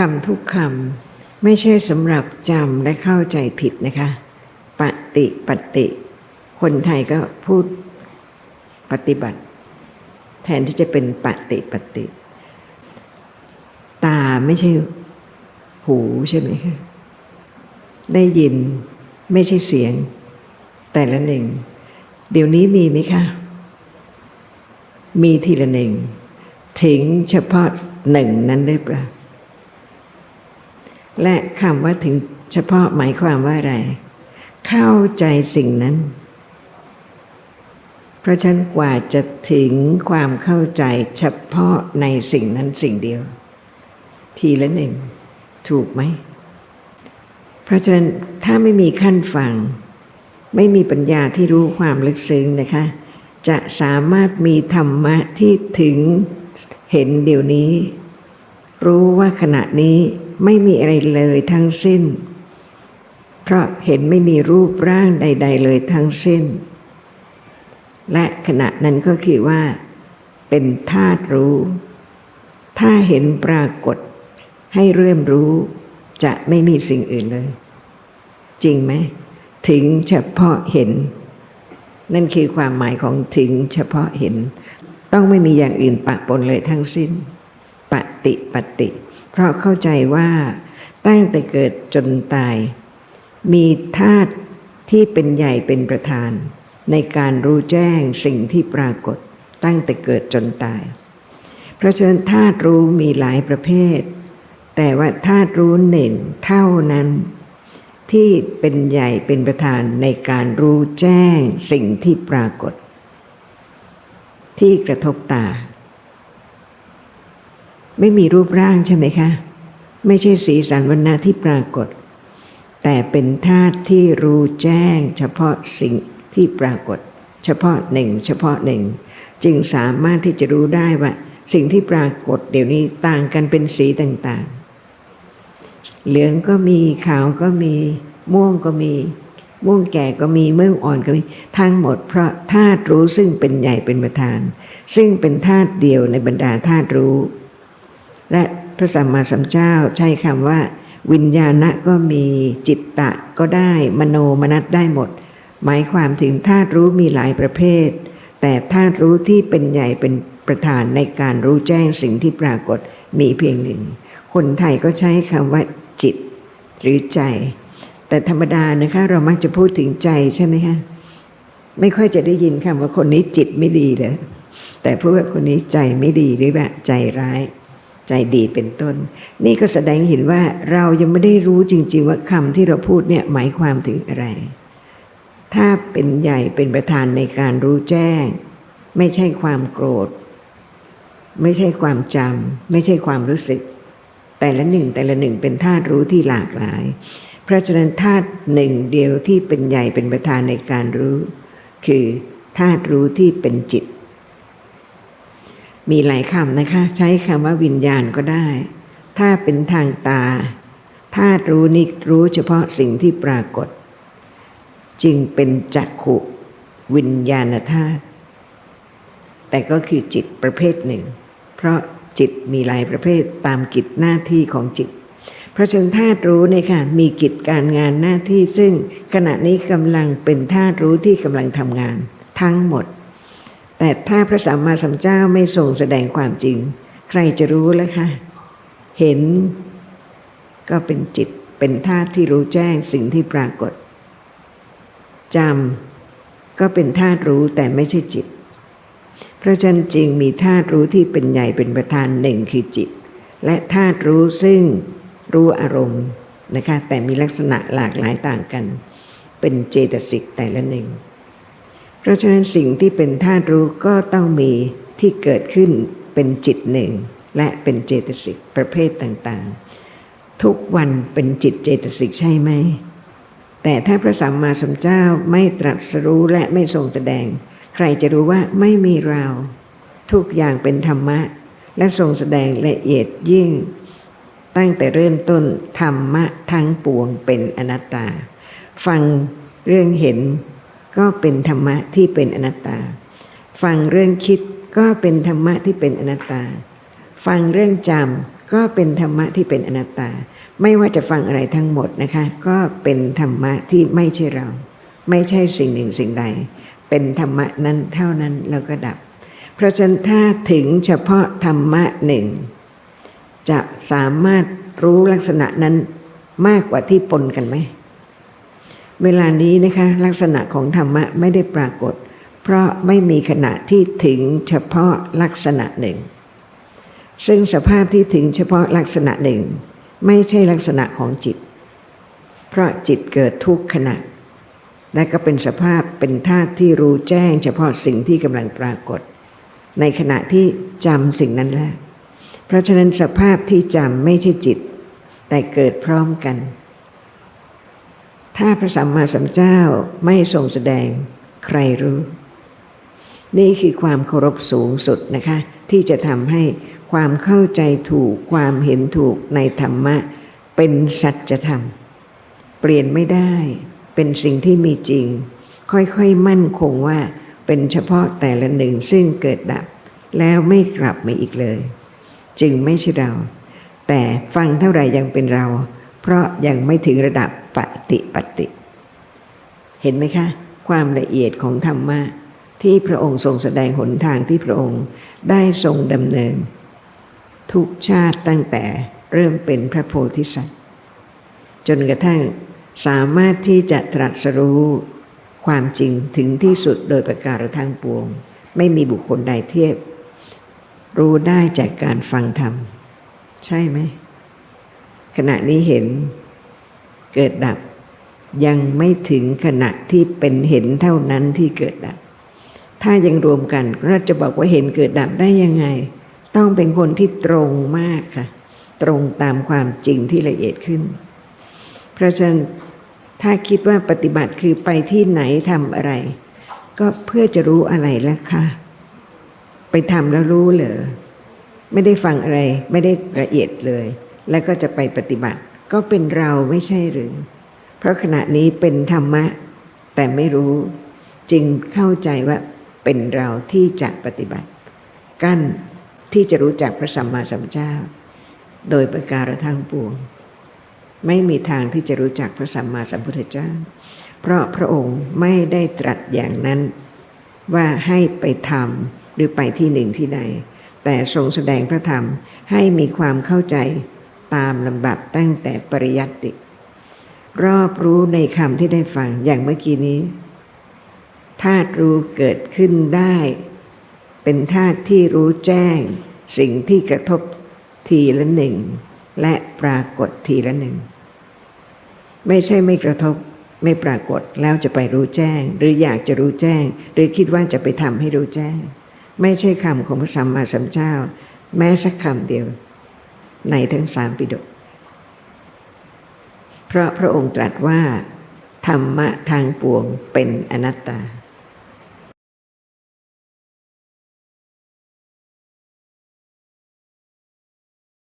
คำทุกคำไม่ใช่สำหรับจำและเข้าใจผิดนะคะ ปฏิปฏิ คนไทยก็พูดปฏิบัติ แทนที่จะเป็นปฏิปฏิ ตาไม่ใช่หูใช่ไหมคะได้ยินไม่ใช่เสียง แต่ละหนึ่ง เดี๋ยวนี้มีไหมคะ มีทีละหนึ่ง ถึงเฉพาะหนึ่งนั้นได้ปะ และคำว่าถึงเฉพาะหมายความว่าอะไร เข้าใจสิ่งนั้น เพราะฉันกว่าจะถึงความเข้าใจเฉพาะในสิ่งนั้นสิ่งเดียว ทีละหนึ่ง ถูกไหม เพราะฉะนั้นถ้าไม่มีขั้นฟัง ไม่มีปัญญาที่รู้ความลึกซึ้งนะคะ จะสามารถมีธรรมะที่ถึงเห็นเดี๋ยวนี้ รู้ว่าขณะนี้ ไม่มีอะไรเลยทั้งสิ้น เพราะเห็นไม่มีรูปร่างใด ๆ เลยทั้งสิ้น และขณะนั้นก็คือว่า เป็นธาตุรู้ ถ้าเห็นปรากฏ ให้เริ่มรู้จะไม่มีสิ่งอื่นเลย จริงไหม ถึงเฉพาะเห็น นั่นคือความหมายของถึงเฉพาะเห็น ต้องไม่มีอย่างอื่นปะปนเลยทั้งสิ้น ฏิปฏิเพราะเข้าใจว่า ตั้งแต่เกิดจนตาย มีธาตุที่เป็นใหญ่เป็นประธาน ในการรู้แจ้งสิ่งที่ปรากฏ ตั้งแต่เกิดจนตาย เพราะฉะนั้นธาตุรู้มีหลายประเภท แต่ว่าธาตุรู้หนึ่งเท่านั้น ที่เป็นใหญ่เป็นประธานในการรู้แจ้งสิ่งที่ปรากฏ ที่กระทบตา ไม่มีรูปร่างใช่ไหมคะ ไม่ใช่สีสันวันณะที่ปรากฏ แต่เป็นธาตุที่รู้แจ้ง เฉพาะสิ่งที่ปรากฏ เฉพาะหนึ่ง เฉพาะหนึ่ง จึงสามารถที่จะรู้ได้ว่า สิ่งที่ปรากฏ เดี๋ยวนี้ต่างกันเป็นสีต่างๆ เหลืองก็มีขาวก็มีม่วงก็มีม่วงแก่ก็มีม่วงอ่อนก็มีทั้งหมดเพราะธาตุรู้ซึ่งเป็นใหญ่เป็นประธาน ซึ่งเป็นธาตุเดียวในบรรดาธาตุรู้ และพระสัมมาสัมพุทธเจ้าใช้คำว่า วิญญาณะก็มีจิตตะก็ได้มโนมนัสได้หมด หมายความถึงธาตุรู้มีหลายประเภท แต่ธาตุรู้ที่เป็นใหญ่เป็นประธานในการรู้แจ้งสิ่งที่ปรากฏมีเพียงหนึ่ง คนไทยก็ใช้คำว่าจิต หรือใจ แต่ธรรมดานะคะเรามักจะพูดถึงใจใช่ไหมคะไม่ค่อยจะได้ยินคำว่าคนนี้จิตไม่ดีเลยแต่พูดว่าคนนี้ใจไม่ดีหรือว่าใจร้าย ใจดีเป็นต้น นี่ก็แสดงเห็นว่าเรายังไม่ได้รู้จริง ๆ ว่าคำที่เราพูดเนี่ยหมายความถึงอะไร ถ้าเป็นใหญ่เป็นประธานในการรู้แจ้ง ไม่ใช่ความโกรธ ไม่ใช่ความจำไม่ใช่ความรู้สึก แต่ละหนึ่งแต่ละหนึ่งเป็นธาตุรู้ที่หลากหลาย เพราะฉะนั้นธาตุหนึ่งเดียวที่เป็นใหญ่เป็นประธานในการรู้ คือธาตุรู้ที่เป็นจิต มีหลายคำนะคะ ใช้คำว่าวิญญาณก็ได้ ถ้าเป็นทางตาธาตุรู้นี่รู้เฉพาะสิ่งที่ปรากฏ จึงเป็นจักขุวิญญาณธาตุแต่ก็คือจิตประเภทหนึ่ง เพราะจิตมีหลายประเภทตามกิจหน้าที่ของจิต เพราะฉะนั้นธาตุรู้เนี่ยค่ะมีกิจการงานหน้าที่ซึ่งขณะนี้กำลังเป็นธาตุรู้ที่กำลังทำงานทั้งหมด แต่ถ้าพระสัมมาสัมพุทธเจ้าไม่ทรงแสดงความจริง ใครจะรู้ล้วคะเห็นก็เป็นจิตเป็นธาตุที่รู้แจ้งสิ่งที่ปรากฏจำก็เป็นธาตุรู้แต่ไม่ใช่จิต เพราะฉะนั้นจริงมีธาตุรู้ที่เป็นใหญ่เป็นประธานหนึ่งคือจิต และธาตุรู้ซึ่งรู้อารมณ์นะคะแต่มีลักษณะหลากหลายต่างกัน เป็นเจตสิกแต่ละหนึ่ง เพราะฉะนั้นสิ่งที่เป็นธาตุรู้ก็ต้องมีที่เกิดขึ้นเป็นจิตหนึ่ง และเป็นเจตสิกประเภทต่างๆ ทุกวันเป็นจิตเจตสิกใช่ไหม แต่ถ้าพระสัมมาสัมพุทธเจ้าไม่ตรัสรู้และไม่ทรงแสดง ใครจะรู้ว่าไม่มีเรา ทุกอย่างเป็นธรรมะ และทรงแสดงละเอียดยิ่ง ตั้งแต่เริ่มต้นธรรมะทั้งปวงเป็นอนัตตา ฟังเรื่องเห็น ก็เป็นธรรมะที่เป็นอนัตตา ฟังเรื่องคิดก็เป็นธรรมะที่เป็นอนัตตา ฟังเรื่องจำก็เป็นธรรมะที่เป็นอนัตตา ไม่ว่าจะฟังอะไรทั้งหมดนะคะ ก็เป็นธรรมะที่ไม่ใช่เรา ไม่ใช่สิ่งหนึ่งสิ่งใด เป็นธรรมะนั้นเท่านั้นแล้วก็ดับ เพราะฉะนั้นถ้าถึงเฉพาะธรรมะหนึ่ง จะสามารถรู้ลักษณะนั้นมากกว่าที่ปนกันไหม เวลานี้นะคะลักษณะของธรรมะไม่ได้ปรากฏ เพราะไม่มีขณะที่ถึงเฉพาะลักษณะหนึ่ง ซึ่งสภาพที่ถึงเฉพาะลักษณะหนึ่ง ไม่ใช่ลักษณะของจิต เพราะจิตเกิดทุกขณะ และก็เป็นสภาพเป็นธาตุที่รู้แจ้งเฉพาะสิ่งที่กำลังปรากฏ ในขณะที่จำสิ่งนั้นแล้วเพราะฉะนั้นสภาพที่จำไม่ใช่จิต แต่เกิดพร้อมกัน ถ้าพระสัมมาสัมพุทธเจ้าไม่ทรงแสดงใครรู้ นี่คือความเคารพสูงสุดนะคะ ที่จะทำให้ความเข้าใจถูกความเห็นถูกในธรรมะ เป็นสัจธรรม เปลี่ยนไม่ได้ เป็นสิ่งที่มีจริง ค่อยๆมั่นคงว่า เป็นเฉพาะแต่ละหนึ่งซึ่งเกิดดับ แล้วไม่กลับมาอีกเลย จึงไม่ใช่เรา แต่ฟังเท่าไหร่ยังเป็นเรา เพราะยังไม่ถึงระดับป ฏิปฏิเห็นไหมคะ ความละเอียดของธรรมะที่พระองค์ทรงแสดงหนทางที่พระองค์ได้ทรงดำเนิน ทุกชาติตั้งแต่เริ่มเป็นพระโพธิสัตว์ จนกระทั่งสามารถที่จะตรัสรู้ความจริงถึงที่สุดโดยประการทั้งปวง ไม่มีบุคคลใดเทียบ รู้ได้จากการฟังธรรม ใช่ไหม ขณะนี้เห็นเกิดดับ ยังไม่ถึงขณะที่เป็นเห็นเท่านั้นที่เกิดดับ ถ้ายังรวมกันก็จะบอกว่าเห็นเกิดดับได้ยังไง ต้องเป็นคนที่ตรงมากค่ะ ตรงตามความจริงที่ละเอียดขึ้น เพราะฉะนั้นถ้าคิดว่าปฏิบัติคือไปที่ไหนทำอะไร ก็เพื่อจะรู้อะไรแล้วค่ะ ไปทำแล้วรู้เหรอไม่ได้ฟังอะไรไม่ได้ละเอียดเลย แล้วก็จะไปปฏิบัติ ก็เป็นเราไม่ใช่หรือ เพราะขณะนี้เป็นธรรมะ แต่ไม่รู้จึงเข้าใจว่าเป็นเราที่จะปฏิบัติ กั้นที่จะรู้จักพระสัมมาสัมพุทธเจ้า โดยประการทั้งปวง ไม่มีทางที่จะรู้จักพระสัมมาสัมพุทธเจ้า เพราะพระองค์ไม่ได้ตรัสอย่างนั้น ว่าให้ไปทำหรือไปที่หนึ่งที่ใด แต่ทรงแสดงพระธรรมให้มีความเข้าใจตามลำดับตั้งแต่ปริยัติ รอบรู้ในคำที่ได้ฟังอย่างเมื่อกี้นี้ธาตุรู้เกิดขึ้นได้ เป็นธาตุที่รู้แจ้ง สิ่งที่กระทบทีละหนึ่ง และปรากฏทีละหนึ่ง ไม่ใช่ไม่กระทบไม่ปรากฏแล้วจะไปรู้แจ้ง หรืออยากจะรู้แจ้ง หรือคิดว่าจะไปทำให้รู้แจ้ง ไม่ใช่คำของพระสัมมาสัมพุทธเจ้า แม้สักคำเดียว ในทั้งสามปิฎก เพราะพระองค์ตรัสว่า ธรรมะทางปวงเป็นอนัตตา